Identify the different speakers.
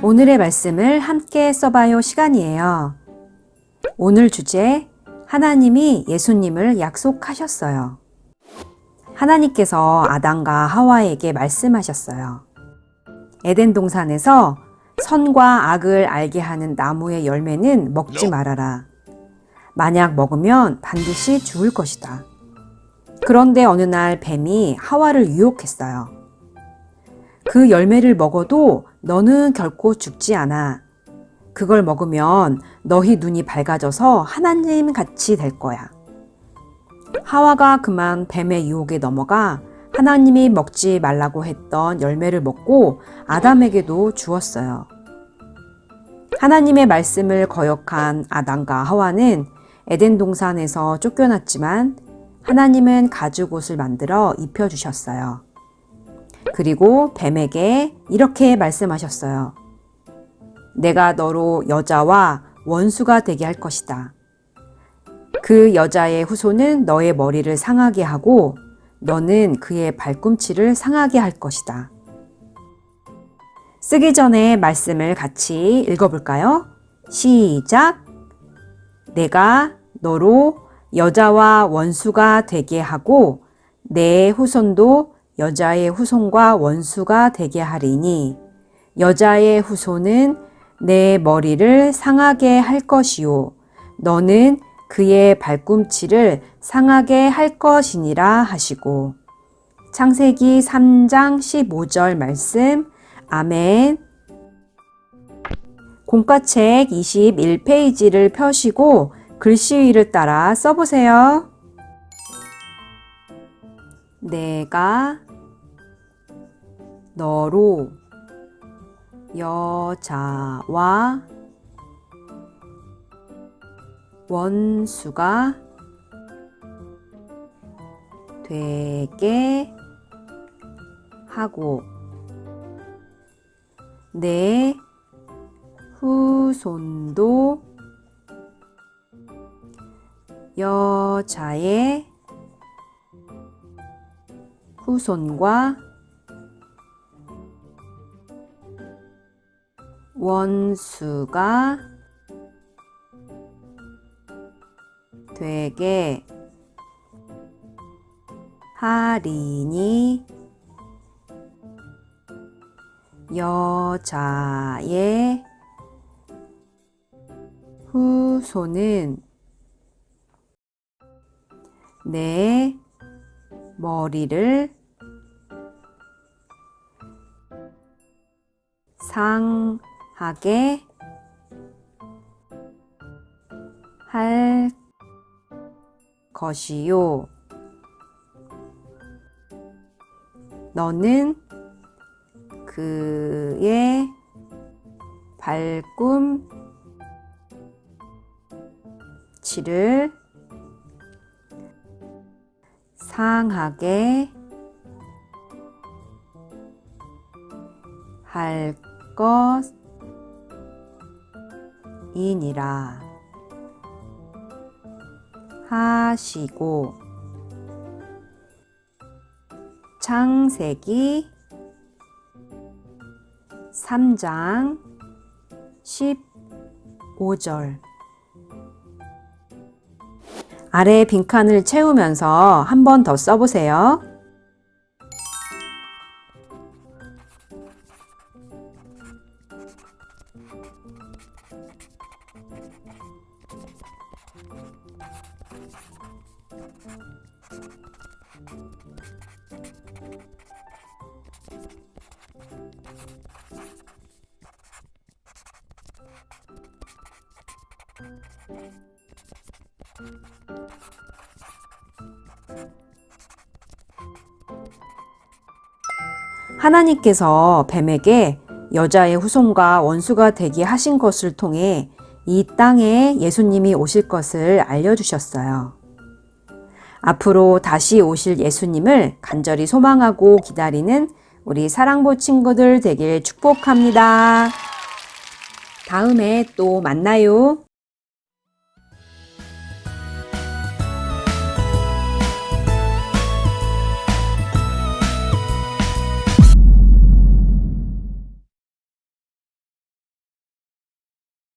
Speaker 1: 오늘의 말씀을 함께 써봐요 시간이에요. 오늘 주제, 하나님이 예수님을 약속하셨어요. 하나님께서 아담과 하와에게 말씀하셨어요. 에덴 동산에서 선과 악을 알게 하는 나무의 열매는 먹지 말아라. 만약 먹으면 반드시 죽을 것이다. 그런데 어느 날 뱀이 하와를 유혹했어요. 그 열매를 먹어도 너는 결코 죽지 않아. 그걸 먹으면 너희 눈이 밝아져서 하나님 같이 될 거야. 하와가 그만 뱀의 유혹에 넘어가 하나님이 먹지 말라고 했던 열매를 먹고 아담에게도 주었어요. 하나님의 말씀을 거역한 아담과 하와는 에덴 동산에서 쫓겨났지만 하나님은 가죽옷을 만들어 입혀주셨어요. 그리고 뱀에게 이렇게 말씀하셨어요. 내가 너로 여자와 원수가 되게 할 것이다. 그 여자의 후손은 너의 머리를 상하게 하고 너는 그의 발꿈치를 상하게 할 것이다. 쓰기 전에 말씀을 같이 읽어볼까요? 시작. 내가 너로 여자와 원수가 되게 하고 내 후손도 여자의 후손과 원수가 되게 하리니 여자의 후손은 내 머리를 상하게 할 것이요 너는 그의 발꿈치를 상하게 할 것이니라 하시고 창세기 3장 15절 말씀 아멘 공과책 21페이지를 펴시고 글씨 위를 따라 써보세요. 내가 너로 여자와 원수가 되게 하고 내 후손도 여자의 후손과 원수가 되게 할인이 여자의 후손은 내 머리를 상 하게 할 것이요. 너는 그의 발꿈치를 상하게 할 것. 이니라 하시고 창세기 3장 15절 아래 빈칸을 채우면서 한 번 더 써보세요. 하나님께서 뱀에게 여자의 후손과 원수가 되게 하신 것을 통해 이 땅에 예수님이 오실 것을 알려주셨어요. 앞으로 다시 오실 예수님을 간절히 소망하고 기다리는 우리 사랑보 친구들 되길 축복합니다. 다음에 또 만나요.